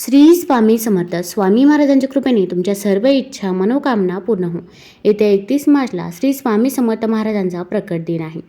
श्री स्वामी समर्थ स्वामी महाराजांच्या कृपेने तुमच्या सर्व इच्छा मनोकामना पूर्ण हो येत्या एकतीस मार्चला श्री स्वामी समर्थ महाराजांचा प्रकट दिन आहे.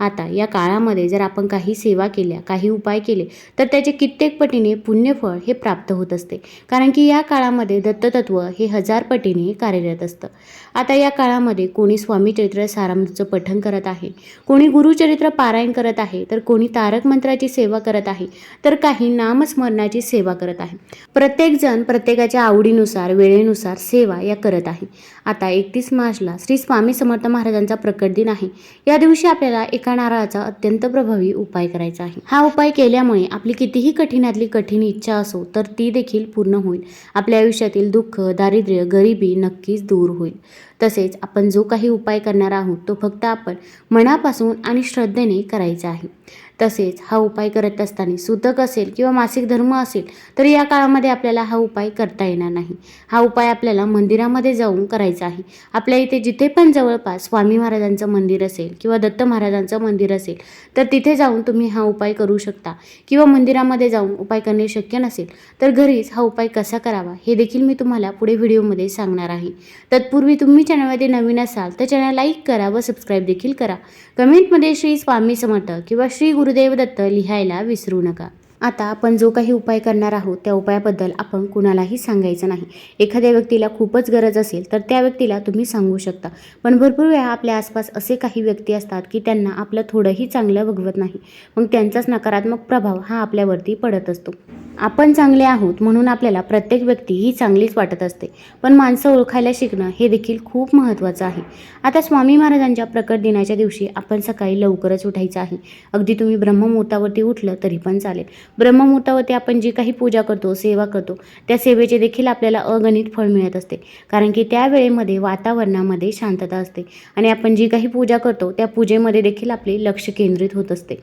आता या काळामध्ये जर आपण काही सेवा केल्या काही उपाय केले तर त्याचे कित्येक पटीने पुण्यफळ हे प्राप्त होत असते. कारण की या काळामध्ये दत्ततत्व हे हजार पटीने कार्यरत असतं. आता या काळामध्ये कोणी स्वामी चरित्र सारामृतचं पठण करत आहे कोणी गुरुचरित्र पारायण करत आहे तर कोणी तारक मंत्राची सेवा करत आहे तर काही नामस्मरणाची सेवा करत आहे. प्रत्येकजण प्रत्येकाच्या आवडीनुसार वेळेनुसार सेवा या करत आहे. आता एकतीस मार्चला श्री स्वामी समर्थ महाराजांचा प्रकट दिन आहे. या दिवशी आपल्याला एका नारळाचा अत्यंत प्रभावी उपाय करायचा आहे. हा उपाय केल्यामुळे आपली कितीही कठीणातली कठीण इच्छा असो तर ती देखील पूर्ण होईल. आपल्या आयुष्यातील दुःख दारिद्र्य गरिबी नक्कीच दूर होईल. तसेच आपण जो काही उपाय करणार आहोत तो फक्त आपण मनापासून आणि श्रद्धेने करायचा आहे. तसेच हा उपाय करत असताना सुतक असेल किंवा मासिक धर्म असेल तर या काळामध्ये आपल्याला हा उपाय करता येणार नाही. हा उपाय आपल्याला मंदिरामध्ये जाऊन करायचा आहे. आपल्या इथे जिथे पण जवळपास स्वामी महाराजांचं मंदिर असेल किंवा दत्त महाराजांचं मंदिर असेल तर तिथे जाऊन तुम्ही हा उपाय करू शकता. किंवा मंदिरामध्ये जाऊन उपाय करणे शक्य नसेल तर घरीच हा उपाय कसा करावा हे देखील मी तुम्हाला पुढे व्हिडिओमध्ये सांगणार आहे. तत्पूर्वी तुम्ही चॅनलमध्ये नवीन असाल तर चॅनल लाईक करा व सबस्क्राईब देखील करा. कमेंटमध्ये श्री स्वामी समर्थ किंवा श्री गुरुदेव दत्त लिहायला विसरू नका. आता आपण जो काही उपाय करणार आहोत त्या उपायाबद्दल आपण कुणालाही सांगायचं नाही. एखाद्या व्यक्तीला खूपच गरज असेल तर त्या व्यक्तीला तुम्ही सांगू शकता. पण भरपूर वेळा आपल्या आसपास असे काही व्यक्ती असतात की त्यांना आपलं थोडंही चांगलं बघवत नाही. मग त्यांचाच नकारात्मक प्रभाव हा आपल्यावरती पडत असतो. आपण चांगले आहोत म्हणून आपल्याला प्रत्येक व्यक्ती ही चांगलीच वाटत असते. पण माणसं ओळखायला शिकणं हे देखील खूप महत्त्वाचं आहे. आता स्वामी महाराजांच्या प्रकट दिनाच्या दिवशी आपण सकाळी लवकरच उठायचं आहे. अगदी तुम्ही ब्रह्ममुहूर्तावरती उठलं तरी पण चालेल. ब्रह्ममुहूर्तावरती आपण जी काही पूजा करतो सेवा करतो त्या सेवेचे देखील आपल्याला अगणित फळ मिळत असते. कारण की त्या वेळेमध्ये वातावरणामध्ये शांतता असते. आणि आपण जी काही पूजा करतो त्या पूजेमध्ये देखील आपले लक्ष केंद्रित होत असते.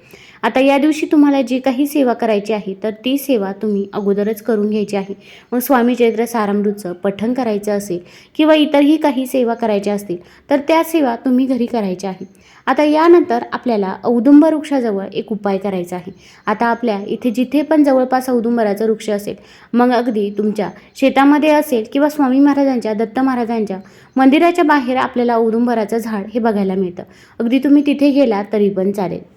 आता या दिवशी तुम्हाला जी काही सेवा करायची आहे तर ती सेवा तुम्ही अगोदरच करून घ्यायची आहे. मग स्वामी चैत्र सारामृतचं पठण करायचं असेल किंवा इतरही काही सेवा करायच्या असतील तर त्या सेवा तुम्ही घरी करायच्या आहे आता यानंतर आपल्याला औदुंबर वृक्षाजवळ एक उपाय करायचा आहे. आता आपल्या इथे जिथे पण जवळपास औदुंबराचा वृक्ष असेल मग अगदी तुमच्या शेतामध्ये असेल किंवा स्वामी महाराजांच्या दत्त महाराजांच्या मंदिराच्या बाहेर आपल्याला औदुंबराचं झाड हे बघायला मिळतं. अगदी तुम्ही तिथे गेला तरी पण चालेल.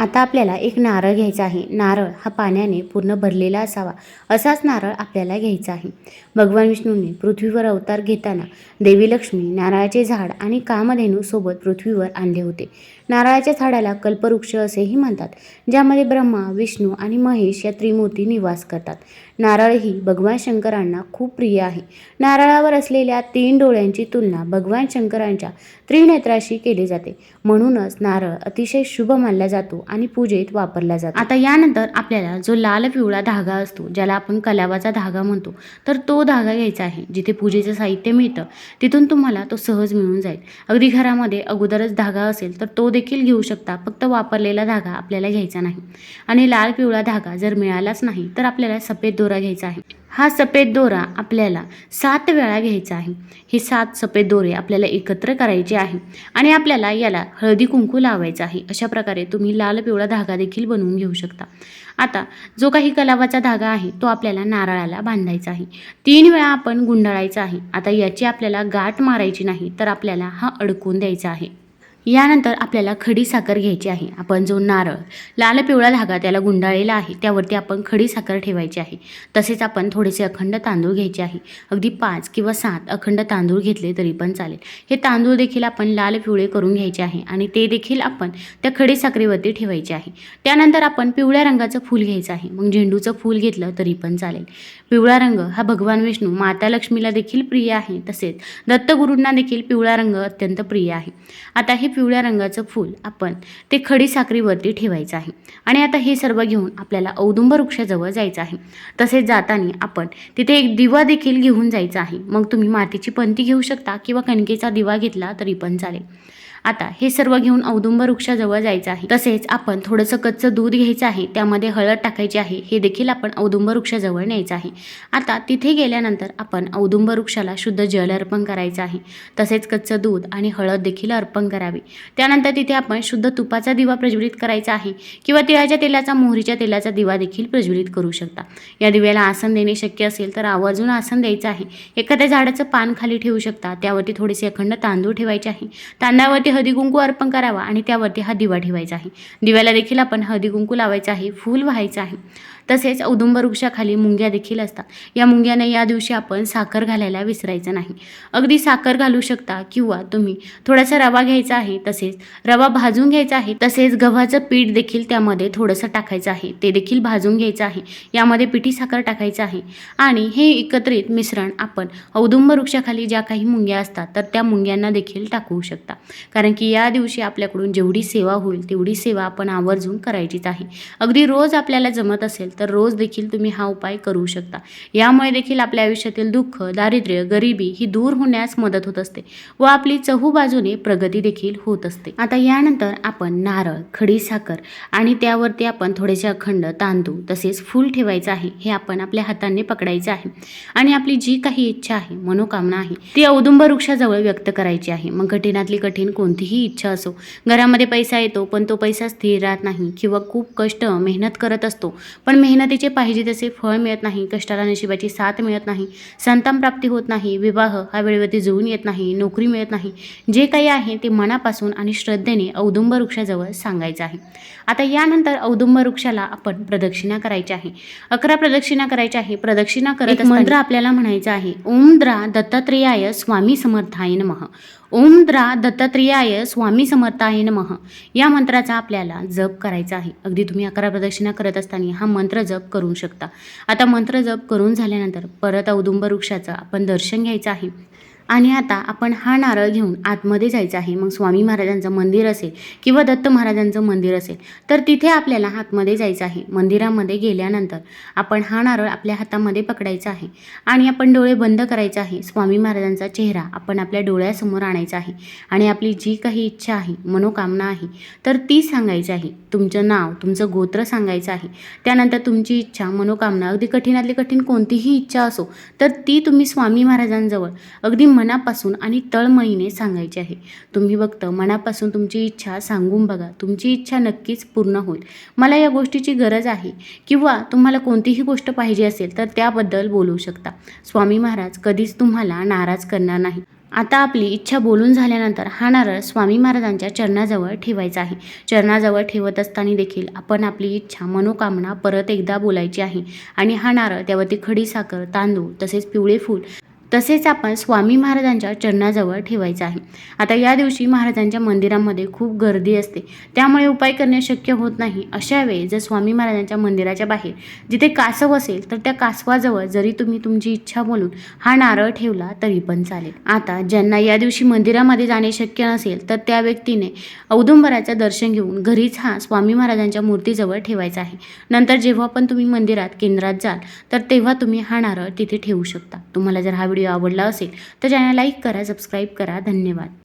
आता आपल्याला एक नारळ घ्यायचा आहे. नारळ हा पाण्याने पूर्ण भरलेला असावा. असाच नारळ आपल्याला घ्यायचा आहे. भगवान विष्णूंनी पृथ्वीवर अवतार घेताना देवी लक्ष्मी नारळाचे झाड आणि कामधेनू सोबत पृथ्वीवर आणले होते. नारळाच्या झाडाला कल्पवृक्ष असेही म्हणतात ज्यामध्ये ब्रह्मा विष्णू आणि महेश या त्रिमूर्ती निवास करतात. नारळ ही भगवान शंकरांना खूप प्रिय आहे. नारळावर असलेल्या तीन डोळ्यांची तुलना भगवान शंकरांच्या त्रिनेत्राशी केली जाते. म्हणूनच नारळ अतिशय शुभ मानला जातो आणि पूजेत वापरला जातो. आता यानंतर आपल्याला जो लाल पिवळा धागा असतो ज्याला आपण कलावाचा धागा म्हणतो तर तो धागा घ्यायचा आहे जिथे पूजेचं साहित्य मिळतं. तिथून तुम्हाला तो सहज मिळून जाईल. अगदी घरामध्ये अगोदरच धागा असेल तर तो देखील घेऊ शकता. फक्त वापरलेला धागा आपल्याला घ्यायचा नाही. आणि लाल पिवळा धागा जर मिळालाच नाही तर आपल्याला सफेद दोरा घ्यायचा आहे. हा सफेद दोरा आपल्याला सात वेळा घ्यायचा आहे. हे सात सफेद दोरे आपल्याला एकत्र करायचे आहे आणि आपल्याला याला हळदी कुंकू लावायचा आहे. अशा प्रकारे तुम्ही लाल पिवळा धागा देखील बनवून घेऊ शकता. आता जो काही कलावाचा धागा आहे तो आपल्याला नारळाला बांधायचा आहे. तीन वेळा आपण गुंडाळायचा आहे. आता याची आपल्याला गाठ मारायची नाही तर आपल्याला हा अडकून द्यायचा आहे. यानंतर आपल्याला खडी साखर घ्यायची आहे. आपण जो नारळ लाल पिवळा धागा त्याला गुंडाळलेला आहे त्यावरती आपण खडी साखर ठेवायची आहे. तसेच आपण थोडेसे अखंड तांदूळ घ्यायचे आहे. अगदी पाच किंवा सात अखंड तांदूळ घेतले तरी पण चालेल. हे तांदूळ देखील आपण लाल पिवळे करून घ्यायचे आहे आणि ते देखील आपण त्या खडी साखरेवरती ठेवायचे आहे. त्यानंतर आपण पिवळ्या रंगाचं फूल घ्यायचं आहे. मग झेंडूचं फूल घेतलं तरी पण चालेल. पिवळा रंग हा भगवान विष्णू माता लक्ष्मीला देखील प्रिय आहे. तसेच दत्तगुरूंना देखील पिवळा रंग अत्यंत प्रिय आहे. आता हे पिवळ्या रंगाचं फूल आपण ते खडी साखरीवरती ठेवायचं आहे. आणि आता हे सर्व घेऊन आपल्याला औदुंब वृक्षाजवळ जायचं आहे. तसेच जाताना आपण तिथे एक दिवा देखील घेऊन जायचा आहे. मग तुम्ही मातीची पंती घेऊ शकता किंवा कणकेचा दिवा घेतला तरी पण चालेल. आता हे सर्व घेऊन औदुंब वृक्षाजवळ जायचं आहे. तसेच आपण थोडंसं कच्चं दूध घ्यायचं आहे त्यामध्ये हळद टाकायची आहे हे देखील आपण औदुंब वृक्षाजवळ न्यायचं आहे. आता तिथे गेल्यानंतर आपण औदुंब वृक्षाला शुद्ध जल अर्पण करायचं आहे. तसेच कच्चं दूध आणि हळद देखील अर्पण करावी. त्यानंतर तिथे आपण शुद्ध तुपाचा दिवा प्रज्वलित करायचा आहे किंवा तिळाच्या तेलाचा मोहरीच्या तेलाचा दिवा देखील प्रज्वलित करू शकता. या दिव्याला आसन देणे शक्य असेल तर आवर्जून आसन द्यायचं आहे. एखाद्या झाडाचं पान खाली ठेवू शकता. त्यावरती थोडेसे अखंड तांदूळ ठेवायचे आहे. तांदळावरती हळदी कुंकू अर्पण करावा आणि त्यावरती हा दिवा ठेवायचा आहे. दिव्याला देखील आपण हळदी कुंकू आहे फूल व्हायचं आहे. तसेच औदुंब वृक्षाखाली मुंग्या देखील असतात. या मुंग्याने या दिवशी आपण साखर घालायला विसरायचं नाही. अगदी साखर घालू शकता किंवा तुम्ही थोडासा रवा घ्यायचा आहे तसेच रवा भाजून घ्यायचा आहे तसेच गव्हाचं पीठ देखील त्यामध्ये थोडंसं टाकायचं आहे ते देखील भाजून घ्यायचं आहे यामध्ये पिठी साखर टाकायचं आहे आणि हे एकत्रित मिश्रण आपण औदुंब वृक्षाखाली ज्या काही मुंग्या असतात तर त्या मुंग्यांना देखील टाकवू शकता. कारण की या दिवशी आपल्याकडून जेवढी सेवा होईल तेवढी सेवा आपण आवर्जून करायचीच आहे. अगदी रोज आपल्याला जमत असेल तर रोज देखील तुम्ही हा उपाय करू शकता. यामुळे देखील आपल्या आयुष्यातील दुःख दारिद्र्य गरिबी ही दूर होण्यास मदत होत असते व आपली चहू बाजूने प्रगती देखील होत असते. आता यानंतर आपण नारळ खडी साखर आणि त्यावरती आपण थोडेसे अखंड तांदूळ तसेच फूल ठेवायचं आहे हे आपण आपल्या हाताने पकडायचं आहे. आणि आपली जी काही इच्छा आहे मनोकामना आहे ती औदुंब वृक्षाजवळ व्यक्त करायची आहे. मग कठीणातली कठीण कोणतीही इच्छा असो घरामध्ये पैसा येतो पण तो पैसा स्थिर राहत नाही किंवा खूप कष्ट मेहनत करत असतो पण मेहनतीचे पाहिजे तसे फळ मिळत नाही कष्टाला नशिबाची साथ मिळत नाही संतान प्राप्ती होत नाही विवाह हा वेळेवरती जुळून येत नाही नोकरी मिळत नाही. जे काही आहे ते मनापासून आणि श्रद्धेने औदुंब वृक्षाजवळ सांगायचं आहे. आता यानंतर औदुंब वृक्षाला आपण प्रदक्षिणा करायची आहे. अकरा प्रदक्षिणा करायच्या आहे. प्रदक्षिणा करत मंत्र आपल्याला म्हणायचा आहे. ओम द्रा दत्तात्रेयाय स्वामी समर्थाय नमः. ओम द्रा दत्तात्रेयाय स्वामी समर्थाय नमः. या मंत्राचा आपल्याला जप करायचा आहे. अगदी तुम्ही अकरा प्रदक्षिणा करत असताना हा मंत्र जप करू शकता. आता मंत्र जप करून झाल्यानंतर परत औदुंब वृक्षाचं आपण दर्शन घ्यायचं आहे. आणि आता आपण हा नारळ घेऊन आतमध्ये जायचं आहे. मग स्वामी महाराजांचं मंदिर असेल किंवा दत्त महाराजांचं मंदिर असेल तर तिथे आपल्याला आतमध्ये जायचं आहे. मंदिरामध्ये गेल्यानंतर आपण हा नारळ आपल्या हातामध्ये पकडायचा आहे आणि आपण डोळे बंद करायचं आहे. स्वामी महाराजांचा चेहरा आपण आपल्या डोळ्यासमोर आणायचा आहे आणि आपली जी काही इच्छा आहे मनोकामना आहे तर ती सांगायची आहे. तुमचं नाव तुमचं गोत्र सांगायचं आहे. त्यानंतर तुमची इच्छा मनोकामना अगदी कठीणातली कठीण कोणतीही इच्छा असो तर ती तुम्ही स्वामी महाराजांजवळ अगदी मनापासून आणि तळमळीने सांगायचे आहे. तुम्ही फक्त मनापासून तुमची इच्छा सांगून बघा. तुमची इच्छा नक्कीच पूर्ण होईल. मला या गोष्टीची गरज आहे. किंवा तुम्हाला कोणतीही गोष्ट पाहिजे असेल तर त्याबद्दल बोलू शकता. स्वामी महाराज कधीच तुम्हाला नाराज करणार नाही. आता आपली इच्छा बोलून झाल्यानंतर हा नारळ स्वामी महाराजांच्या चरणाजवळ ठेवायचा आहे. चरणाजवळ ठेवत असताना देखील आपण आपली इच्छा मनोकामना परत एकदा बोलायची आहे. आणि हा नारळ त्यावरती खडी साखर तांदूळ तसेच पिवळे फूल तसेच आपण स्वामी महाराजांच्या चरणाजवळ ठेवायचं आहे. आता या दिवशी महाराजांच्या मंदिरामध्ये खूप गर्दी असते. त्यामुळे उपाय करणे शक्य होत नाही. अशा वेळी जर स्वामी महाराजांच्या मंदिराच्या बाहेर जिथे कासव असेल तर त्या कासवाजवळ जरी तुम्ही तुमची इच्छा बोलून हा नारळ ठेवला तरी पण चालेल. आता ज्यांना या दिवशी मंदिरामध्ये जाणे शक्य नसेल तर त्या व्यक्तीने औदुंबराचं दर्शन घेऊन घरीच हा स्वामी महाराजांच्या मूर्तीजवळ ठेवायचा आहे. नंतर जेव्हा पण तुम्ही मंदिरात केंद्रात जाल तर तेव्हा तुम्ही हा नारळ तिथे ठेवू शकता. तुम्हाला जर हा व्हिडिओ आवडला असेल तर चॅनल लाईक करा सबस्क्राईब करा. धन्यवाद.